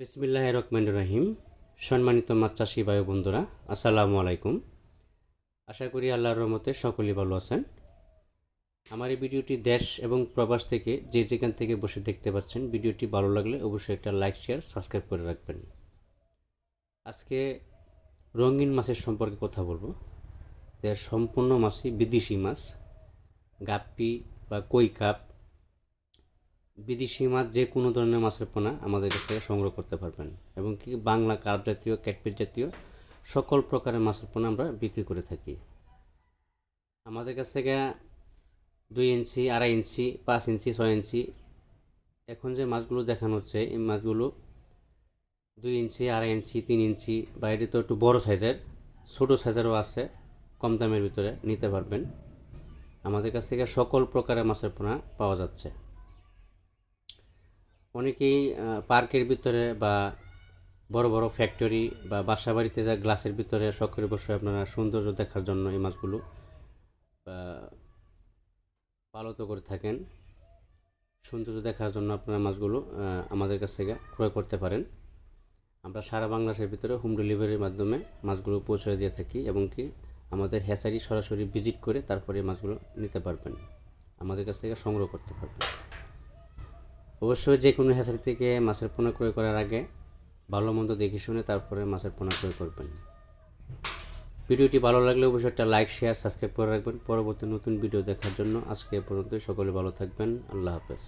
বিসমিল্লাহ রহমান রহিম সম্মানিত মাছ চাষি ভাই বন্ধুরা, আসসালামু আলাইকুম। আশা করি আল্লাহর রহমতে সকলেই ভালো আছেন। আমার এই ভিডিওটি দেশ এবং প্রবাস থেকে যে যেখান থেকে বসে দেখতে পাচ্ছেন, ভিডিওটি ভালো লাগলে অবশ্যই একটা লাইক, শেয়ার, সাবস্ক্রাইব করে রাখবেন। আজকে রঙিন মাছের সম্পর্কে কথা বলব। যে সম্পূর্ণ মাছই বিদেশি মাছ। গাপ্পি বা কই কাপ বিদেশি মাছ যে কোনো ধরনের মাছের পোনা আমাদের কাছ থেকে সংগ্রহ করতে পারবেন। এবং কি বাংলা কার্প জাতীয় ক্যাটপিট জাতীয়, সকল প্রকারের মাছের পোনা আমরা বিক্রি করে থাকি। আমাদের কাছ থেকে দুই ইঞ্চি, আড়াই ইঞ্চি, পাঁচ ইঞ্চি, ছয় ইঞ্চি, এখন যে মাছগুলো দেখানো হচ্ছে, এই মাছগুলো দুই ইঞ্চি, আড়াই ইঞ্চি, তিন ইঞ্চি, বা এটি তো একটু বড়ো সাইজের, ছোটো সাইজেরও আছে, কম দামের ভিতরে নিতে পারবেন। আমাদের কাছ থেকে সকল প্রকারের মাছের পোনা পাওয়া যাচ্ছে। অনেকেই পার্কের ভিতরে বা বড় বড় ফ্যাক্টরি বা বাসা বাড়িতে যা গ্লাসের ভিতরে শখের বসে আপনারা সৌন্দর্য দেখার জন্য এই মাছগুলো পালত করে থাকেন। সৌন্দর্য দেখার জন্য আপনারা মাছগুলো আমাদের কাছ থেকে ক্রয় করতে পারেন। আমরা সারা বাংলাদেশের ভিতরে হোম ডেলিভারির মাধ্যমে মাছগুলো পৌঁছে দিয়ে থাকি এবং কি আমাদের হ্যাচারি সরাসরি ভিজিট করে তারপরে মাছগুলো নিতে পারবেন। আমাদের কাছ থেকে সংগ্রহ করতে পারবেন। অবশ্যই যে কোনো হ্যাচারি থেকে মাছের পোনা ক্রয় করার আগে ভালো মন্দ দেখে শুনে তারপরে মাছের পোনা ক্রয় করবেন। ভিডিওটি ভালো লাগলে অবশ্যই একটা লাইক শেয়ার সাবস্ক্রাইব করে রাখবেন। পরবর্তী নতুন ভিডিও দেখার জন্য আজকে পর্যন্ত সকলে ভালো থাকবেন। আল্লাহ হাফেজ।